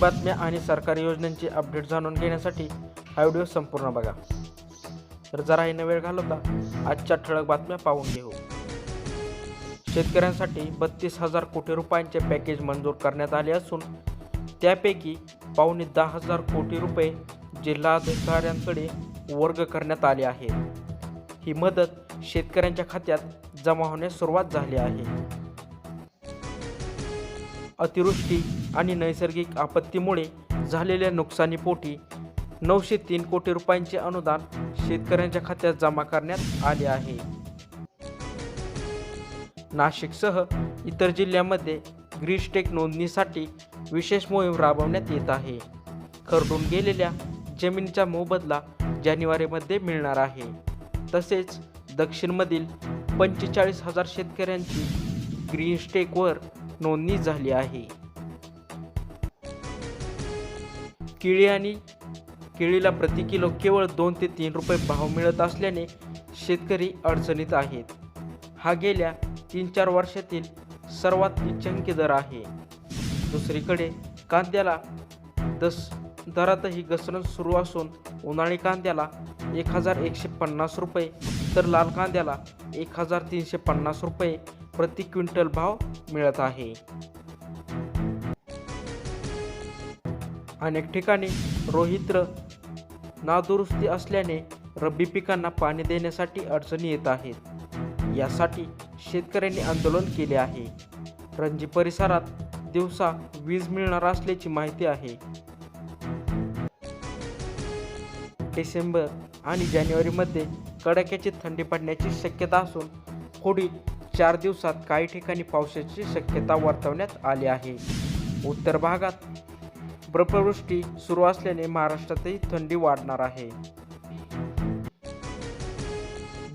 बातम्या आणि सरकारी योजनांची अपडेट जाणून घेण्यासाठी हा व्हिडिओ संपूर्ण बघा. तर जराही न वेळ घालवता आजच्या ठळक बातम्या पाहून घेऊ. शेतकऱ्यांसाठी बत्तीस हजार कोटी रुपयांचे पॅकेज मंजूर करण्यात आले असून त्यापैकी पावणे दहा हजार कोटी रुपये जिल्हाधिकाऱ्यांकडे वर्ग करण्यात आले आहे ही मदत शेतकऱ्यांच्या खात्यात जमा होण्यास सुरुवात झाली आहे. अतिवृष्टी आणि नैसर्गिक आपत्तीमुळे झालेल्या नुकसानीपोटी नऊशे तीन कोटी रुपयांचे अनुदान शेतकऱ्यांच्या खात्यात जमा करण्यात आले आहे. नाशिकसह इतर जिल्ह्यामध्ये ग्रीस्टेक नोंदणीसाठी विशेष मोहीम राबवण्यात येत आहे. खरडून गेलेल्या जमिनीचा मोबदला जानेवारीमध्ये मिळणार आहे. तसेच दक्षिणमधील पंचेचाळीस हजार शेतकऱ्यांची ग्रीनस्टेकवर नोंदणी झाली आहे. केळी आणि केळीला प्रति किलो केवळ दोन ते तीन रुपये भाव मिळत असल्याने शेतकरी अडचणीत आहेत. हा गेल्या तीन चार वर्षातील सर्वात निचंकी दर आहे. दुसरीकडे कांद्याला दस दरातही घसरण सुरू असून उन्हाळी कांद्याला एक हजार एकशे पन्नास रुपये तर लाल कांद्याला एक हजार तीनशे पन्नास रुपये प्रति क्विंटल भाव मिळत आहे. अनेक ठिकाणी रोहित्र नादुरुस्ती असल्याने रब्बी पिकांना पाणी देण्यासाठी अडचणी येत आहेत. यासाठी शेतकऱ्यांनी आंदोलन केले आहे. रणजी परिसरात दिवसा वीज मिळणार असल्याची माहिती आहे. डिसेंबर आणि जानेवारीमध्ये कडाक्याची थंडी पडण्याची शक्यता असून पुढील चार दिवसात काही ठिकाणी पावसाची शक्यता वर्तवण्यात आली आहे. उत्तर भागात बर्फवृष्टी सुरू असल्याने महाराष्ट्रातही थंडी वाढणार आहे.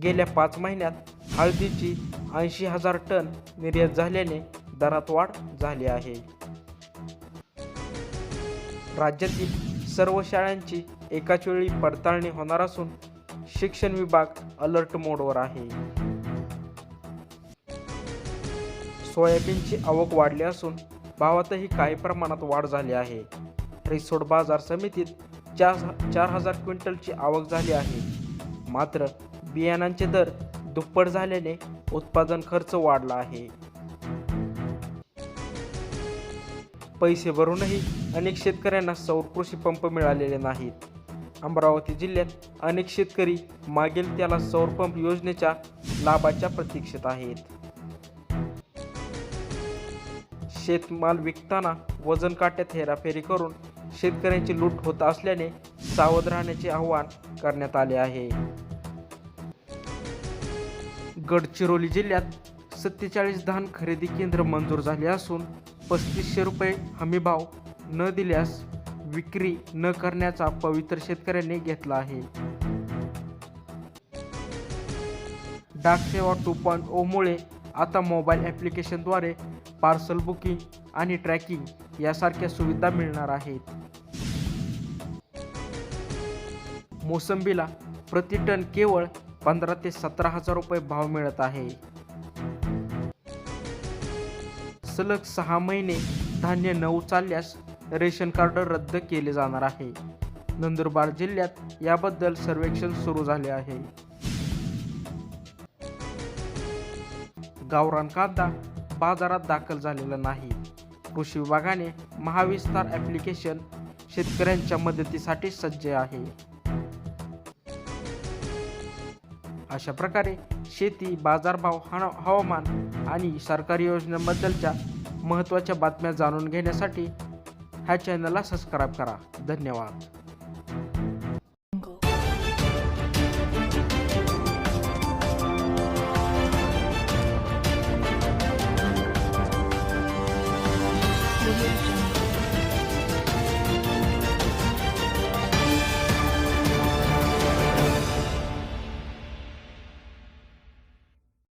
गेल्या पाच महिन्यात हळदीची ऐंशी हजार टन निर्यात झाल्याने दरात वाढ झाली आहे. राज्यातील सर्व शाळांची एकाच वेळी पडताळणी होणार असून शिक्षण विभाग अलर्ट मोडवर आहे. सोयाबीनची आवक वाढली असून भावातही काही प्रमाणात वाढ झाली आहे. रिसोड बाजार समितीत चार चार हजार क्विंटलची आवक झाली आहे. मात्र बियाणांचे दर दुप्पट झाल्याने उत्पादन खर्च वाढला आहे. पैसे भरूनही अनेक शेतकऱ्यांना सौर कृषी पंप मिळालेले नाहीत. अमरावती जिल्ह्यात अनेक शेतकरी मागील त्याला सौर पंप योजनेच्या लाभाच्या प्रतीक्षेत आहेत. शेतमाल विकताना वजन काट्यात हेराफेरी करून शेतकऱ्यांची लूट होत असल्याने सावध राहण्याचे आवाहन करण्यात आले आहे. गडचिरोली जिल्ह्यात सत्तेचाळीस धान खरेदी केंद्र मंजूर झाले असून पस्तीसशे रुपये हमीभाव न दिल्यास विक्री न करण्याचा पवित्र शेतकऱ्यांनी घेतला आहे. डाक सेवा टू पॉईंट ओमुळे oh आता मोबाईल ॲप्लिकेशनद्वारे पार्सल बुकिंग आणि ट्रॅकिंग यासारख्या सुविधा मिळणार आहेत. मोसंबीला प्रति टन केवळ पंधरा ते सतरा हजार रुपये भाव मिळत आहे. सलग सहा महिने धान्य न चालल्यास रेशन कार्ड रद्द केले जाणार आहे. नंदुरबार जिल्ह्यात याबद्दल सर्वेक्षण सुरू झाले आहे. गावरान कांदा बाजारात दाखल झालेला नाही. कृषी विभागाने महाविस्तार ॲप्लिकेशन शेतकऱ्यांच्या मदतीसाठी सज्ज आहे. अशा प्रकारे शेती बाजारभाव हवामान आणि सरकारी योजनांबद्दलच्या महत्त्वाच्या बातम्या जाणून घेण्यासाठी ह्या चॅनलला सबस्क्राईब करा. धन्यवाद.